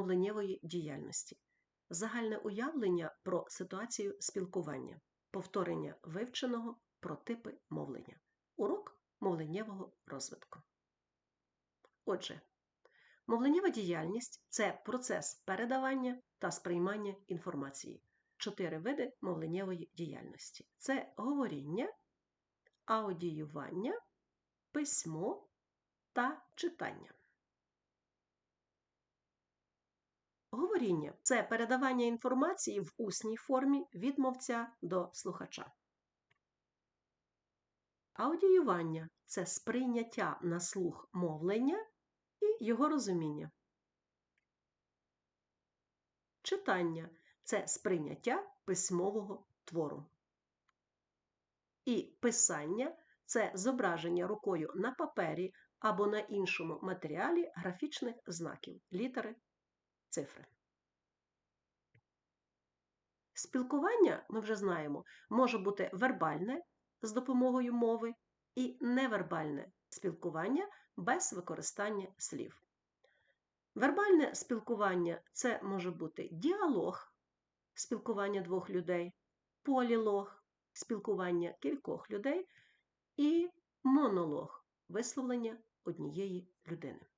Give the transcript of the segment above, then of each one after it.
мовленнєвої діяльності, загальне уявлення про ситуацію спілкування, повторення вивченого про типи мовлення, урок мовленнєвого розвитку. Отже, мовленнєва діяльність це процес передавання та сприймання інформації. Чотири види мовленнєвої діяльності: це говоріння, аудіювання, письмо та читання. Говоріння це передавання інформації в усній формі від мовця до слухача. Аудіювання це сприйняття на слух мовлення і його розуміння. Читання це сприйняття письмового твору. І писання це зображення рукою на папері або на іншому матеріалі графічних знаків, літери, цифри. Спілкування, ми вже знаємо, може бути вербальне з допомогою мови і невербальне спілкування без використання слів. Вербальне спілкування це може бути діалог спілкування двох людей, полілог спілкування кількох людей і монолог висловлення однієї людини.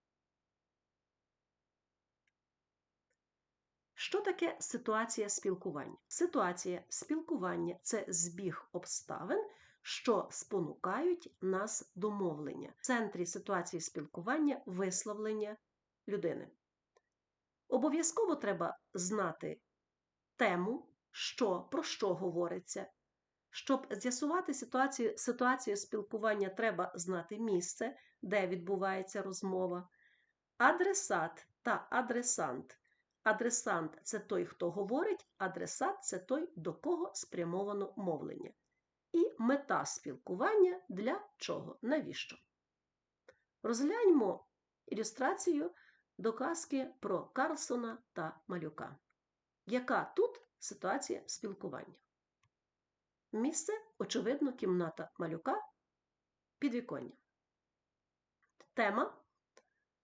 Що таке ситуація спілкування? Ситуація спілкування це збіг обставин, що спонукають нас до мовлення. В центрі ситуації спілкування висловлення людини. Обов'язково треба знати тему, що, про що говориться. Щоб з'ясувати ситуацію, ситуацію спілкування, треба знати місце, де відбувається розмова, адресат та адресант. Адресант це той, хто говорить, адресат це той, до кого спрямовано мовлення. І мета спілкування для чого? Навіщо? Розгляньмо ілюстрацію до казки про Карлсона та Малюка. Яка тут ситуація спілкування? Місце, очевидно, кімната малюка підвіконня. Тема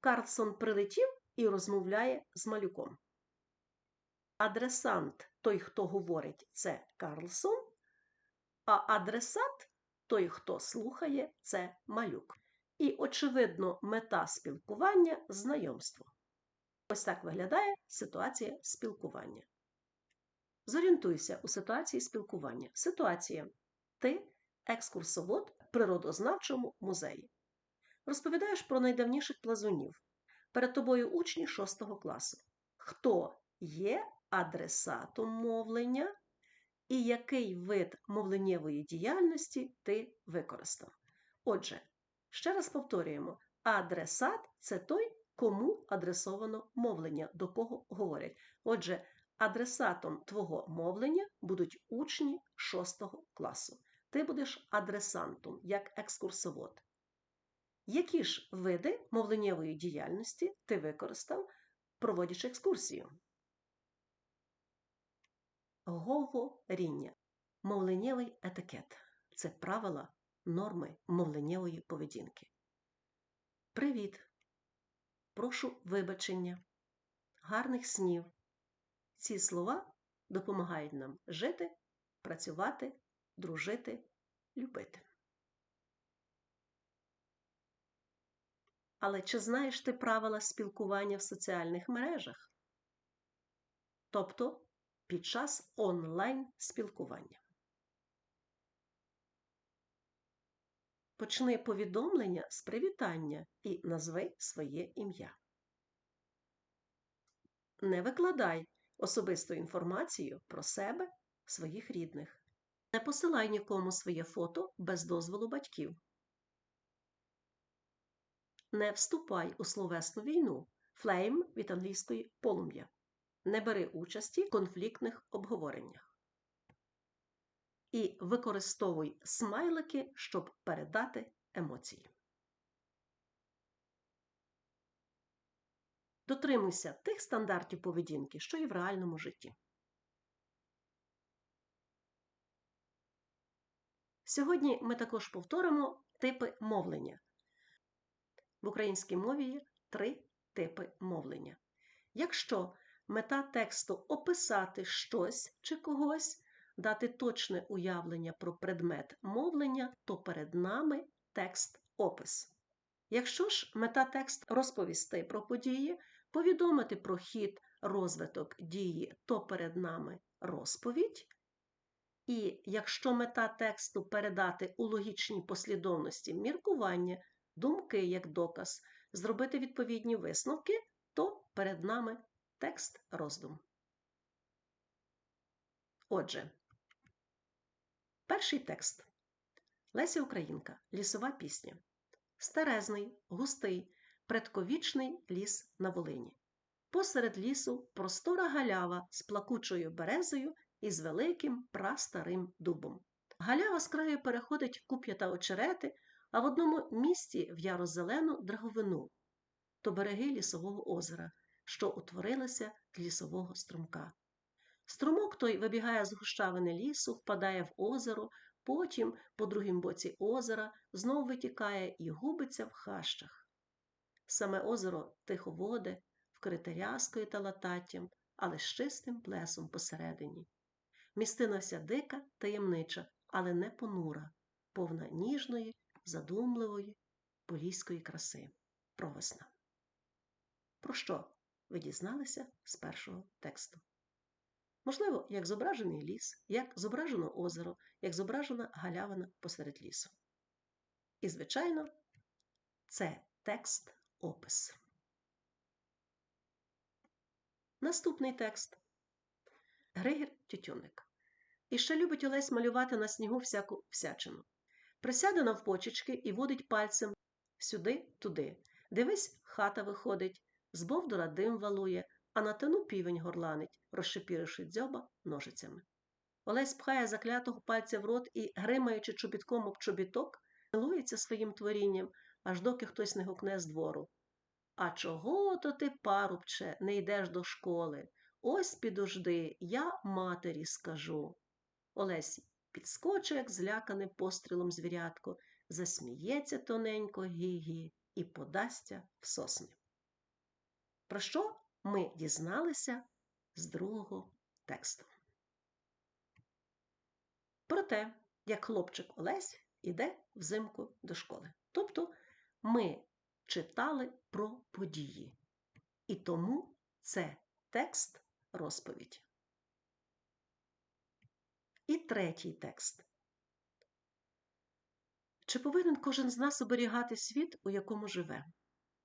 Карлсон прилетів і розмовляє з малюком. Адресант той, хто говорить, це Карлсон, а адресат той, хто слухає, це малюк. І, очевидно, мета спілкування знайомство. Ось так виглядає ситуація спілкування. Зорієнтуйся у ситуації спілкування. Ситуація. Ти екскурсовод в природознавчому музеї. Розповідаєш про найдавніших плазунів. Перед тобою учні 6 класу. Хто є адресатом мовлення і який вид мовленнєвої діяльності ти використав? Отже, ще раз повторюємо: адресат це той, кому адресовано мовлення, до кого говорять. Отже, Адресатом твого мовлення будуть учні 6 класу. Ти будеш адресантом, як екскурсовод. Які ж види мовленнєвої діяльності ти використав, проводячи екскурсію? Говоріння. Мовленнєвий етикет це правила норми мовленнєвої поведінки. Привіт! Прошу вибачення, гарних снів. Ці слова допомагають нам жити, працювати, дружити, любити. Але чи знаєш ти правила спілкування в соціальних мережах? Тобто під час онлайн спілкування? Почни повідомлення з привітання і назви своє ім'я. Не викладай особисту інформацію про себе, своїх рідних. Не посилай нікому своє фото без дозволу батьків. Не вступай у словесну війну флейм від англійської полум'я. Не бери участі в конфліктних обговореннях. І використовуй смайлики, щоб передати емоції. Дотримуйся тих стандартів поведінки, що і в реальному житті. Сьогодні ми також повторимо типи мовлення. В українській мові є три типи мовлення. Якщо мета тексту описати щось чи когось, дати точне уявлення про предмет мовлення, то перед нами текст опис. Якщо ж мета текст розповісти про події, повідомити про хід, розвиток дії, то перед нами розповідь. І якщо мета тексту передати у логічній послідовності міркування, думки як доказ, зробити відповідні висновки, то перед нами текст роздум. Отже, перший текст Леся Українка. Лісова пісня. Старезний, густий, предковічний ліс на Волині. Посеред лісу простора галява з плакучою березою і з великим прастарим дубом. Галява з краю переходить в куп'я та очерети, а в одному місці в ярозелену драговину то береги лісового озера, що утворилися з лісового струмка. Струмок той вибігає з гущавини лісу, впадає в озеро, потім, по другім боці озера, знов витікає і губиться в хащах. Саме озеро тиховоде, вкрите рязкою та лататтям, але з чистим плесом посередині. Містина вся дика, таємнича, але не понура, повна ніжної, задумливої, поліської краси. Провесна. Про що ви дізналися з першого тексту? Можливо, як зображений ліс, як зображено озеро, як зображена галявина посеред лісу. І, звичайно, це текст опис. Наступний текст Григір Тютюник. І ще любить Олесь малювати на снігу всяку всячину. Присяде навпочечки і водить пальцем сюди-туди. Дивись, хата виходить, з бовдура дим валує, а на тину півень горланить, розшипіривши дзьоба ножицями. Олесь пхає заклятого пальця в рот і, гримаючи чобітком об чобіток, милується своїм творінням, аж доки хтось не гукне з двору. А чого то ти, парубче, не йдеш до школи? Ось підожди, я матері скажу. Олесь підскочить, як злякане пострілом звірятко, засміється тоненько гі-гі і подасться в сосни. Про що ми дізналися з другого тексту? Про те, як хлопчик Олесь іде взимку до школи. Тобто ми читали про події. І тому це текст розповідь. І третій текст. Чи повинен кожен з нас оберігати світ, у якому живе?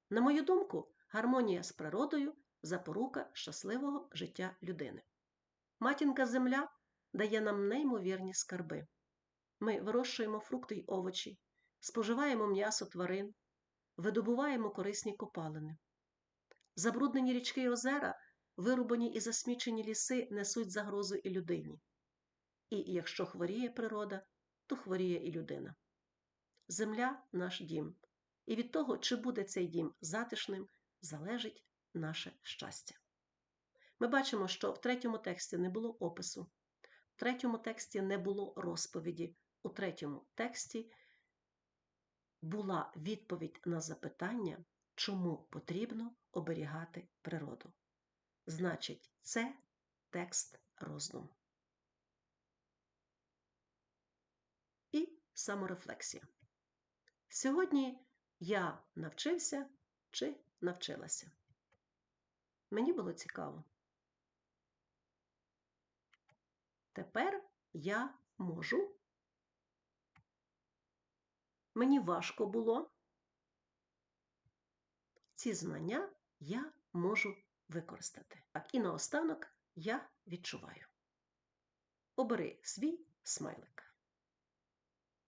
На мою думку, гармонія з природою запорука щасливого життя людини. Матінка Земля дає нам неймовірні скарби. Ми вирощуємо фрукти й овочі, споживаємо м'ясо тварин, видобуваємо корисні копалини. Забруднені річки й озера, вирубані і засмічені ліси несуть загрозу і людині. І якщо хворіє природа, то хворіє і людина. Земля наш дім, і від того, чи буде цей дім затишним, залежить наше щастя. Ми бачимо, що в третьому тексті не було опису, в третьому тексті не було розповіді, у третьому тексті була відповідь на запитання, чому потрібно оберігати природу. Значить, це текст роздум. І саморефлексія. Сьогодні я навчився чи навчилася. Мені було цікаво. Тепер я можу. Мені важко було. Ці знання я можу використати. Так, і наостанок я відчуваю. Обери свій смайлик.